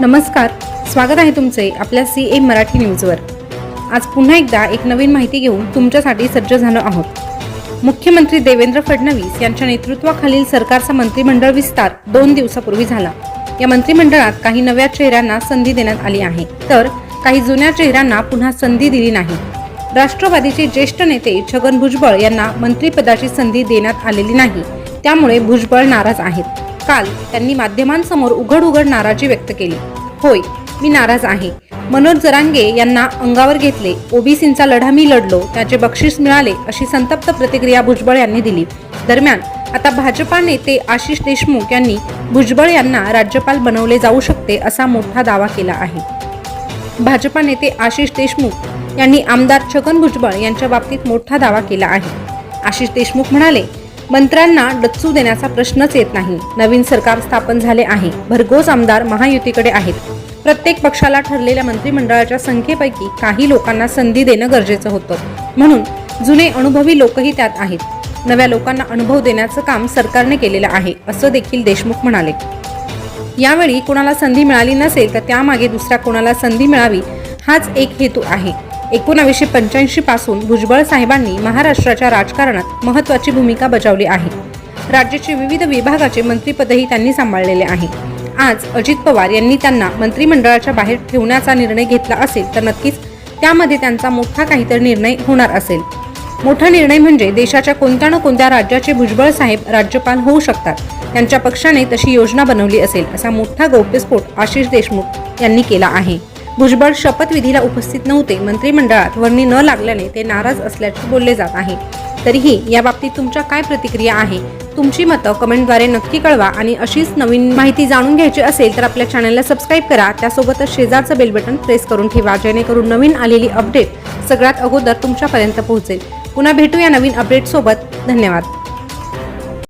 नमस्कार स्वागत आहे तुमचे आपल्या सी ए मराठी न्यूजवर. आज पुन्हा एकदा एक नवीन माहिती घेऊन तुमच्यासाठी सज्ज झालो आहोत. मुख्यमंत्री देवेंद्र फडणवीस यांच्या नेतृत्वाखालील सरकारचा मंत्रिमंडळ विस्तार दोन दिवसापूर्वी झाला. या मंत्रिमंडळात काही नव्या चेहऱ्यांना संधी देण्यात आली आहे. तर काही जुन्या चेहऱ्यांना पुन्हा संधी दिली नाही. राष्ट्रवादीचे ज्येष्ठ नेते छगन भुजबळ यांना मंत्रिपदाची संधी देण्यात आलेली नाही. त्यामुळे भुजबळ नाराज आहेत. काल त्यांनी माध्यमांसमोर उघड उघड नाराजी व्यक्त केली. होय मी नाराज आहे. मनोज जरांगे यांना अंगावर घेतले. ओबीसींचा लढा मी लढलो. त्याचे बक्षीस मिळाले अशी संतप्त प्रतिक्रिया भुजबळ यांनी दिली. दरम्यान आता भाजपा नेते आशिष देशमुख यांनी भुजबळ यांना राज्यपाल बनवले जाऊ शकते असा मोठा दावा केला आहे. भाजपा नेते आशिष देशमुख यांनी आमदार छगन भुजबळ यांच्या बाबतीत मोठा दावा केला आहे. आशिष देशमुख म्हणाले मंत्र्यांना डच्चू देण्याचा प्रश्नच येत नाही. नवीन सरकार स्थापन झाले आहे. भरघोस आमदार महायुतीकडे आहेत. प्रत्येक पक्षाला ठरलेल्या मंत्रिमंडळाच्या संख्येपैकी काही लोकांना संधी देणं गरजेचं होतं. म्हणून जुने अनुभवी लोकही त्यात आहेत. नव्या लोकांना अनुभव देण्याचं काम सरकारने केलेलं आहे असं देखील देशमुख म्हणाले. यावेळी कोणाला संधी मिळाली नसेल तर त्यामागे दुसऱ्या कोणाला संधी मिळावी हाच एक हेतू आहे. एकोणावीसशे पंच्याऐंशी पासून भुजबळ साहेबांनी महाराष्ट्राच्या राजकारणात महत्त्वाची भूमिका बजावली आहे. राज्याचे विविध विभागाचे मंत्रीपदही त्यांनी सांभाळलेले आहे. आज अजित पवार यांनी त्यांना मंत्रिमंडळाच्या बाहेर ठेवण्याचा निर्णय घेतला असेल तर नक्कीच त्यामध्ये त्यांचा मोठा काहीतरी निर्णय होणार असेल. मोठा निर्णय म्हणजे देशाच्या कोणत्या ना कोणत्या राज्याचे भुजबळ साहेब राज्यपाल होऊ शकतात. त्यांच्या पक्षाने तशी योजना बनवली असेल असा मोठा गौप्यस्फोट आशिष देशमुख यांनी केला आहे. भुजबळ शपथविधीला उपस्थित नव्हते. मंत्रिमंडळात वर्णी न लागल्याने ते नाराज असल्याचे बोलले जात आहे. तरीही या बाबतीत तुमच्या काय प्रतिक्रिया आहे? तुमची मतं कमेंटद्वारे नक्की कळवा आणि अशीच नवीन माहिती जाणून घ्यायची असेल तर आपल्या चॅनलला सबस्क्राईब करा. त्यासोबतच शेजारचं बेल बटन प्रेस करून ठेवा जेणेकरून नवीन आलेली अपडेट सगळ्यात अगोदर तुमच्यापर्यंत पोहोचेल. पुन्हा भेटूया नवीन अपडेटसोबत. धन्यवाद.